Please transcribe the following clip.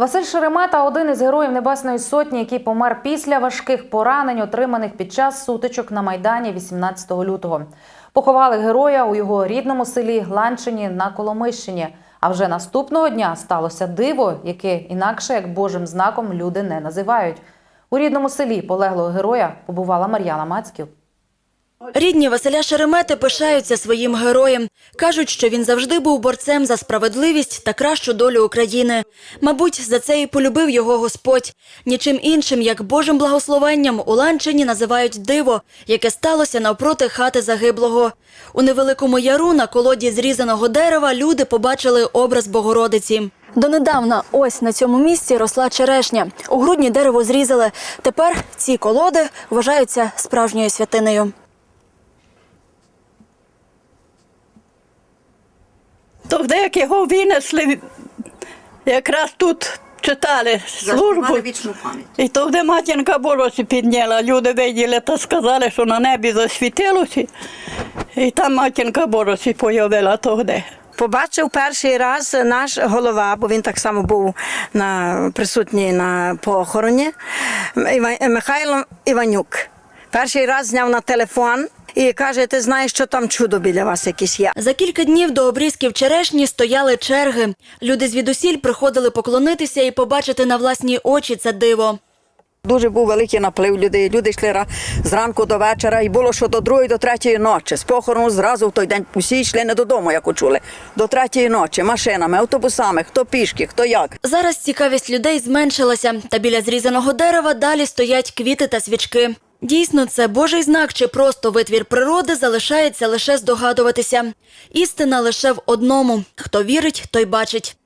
Василь Шеремета один із героїв Небесної Сотні, який помер після важких поранень, отриманих під час сутичок на Майдані 18 лютого. Поховали героя у його рідному селі Гланчині на Коломищині. А вже наступного дня сталося диво, яке інакше як Божим знаком люди не називають. У рідному селі полеглого героя побувала Мар'яна Мацьків. Рідні Василя Шеремети пишаються своїм героєм. Кажуть, що він завжди був борцем за справедливість та кращу долю України. Мабуть, за це і полюбив його Господь. Нічим іншим, як Божим благословенням, у Ланчині називають диво, яке сталося навпроти хати загиблого. У невеликому яру на колоді зрізаного дерева люди побачили образ Богородиці. Донедавна ось на цьому місці росла черешня. У грудні дерево зрізали. Тепер ці колоди вважаються справжньою святинею. То деякі його винесли, якраз тут читали службу. вічну пам'ять. І то, де матінка Божосі підняла, люди виділи та сказали, що на небі засвітилося. І там матінка Божосі появила то де. Побачив перший раз наш голова, бо він так само був на, присутній на похороні, Іва- Михайло Іванюк. Перший раз зняв на телефон і каже: ти знаєш, що там чудо біля вас якесь є. За кілька днів до обрізків черешні стояли черги. Люди звідусіль приходили поклонитися і побачити на власні очі це диво. Дуже був великий наплив людей. Люди йшли зранку до вечора, і було що до другої, до третьої ночі. З похорону зразу в той день усі йшли не додому, як учули. До третьої ночі машинами, автобусами, хто пішки, хто як. Зараз цікавість людей зменшилася, та біля зрізаного дерева далі стоять квіти та свічки. Дійсно, це Божий знак чи просто витвір природи залишається лише здогадуватися. Істина лише в одному: хто вірить, той бачить.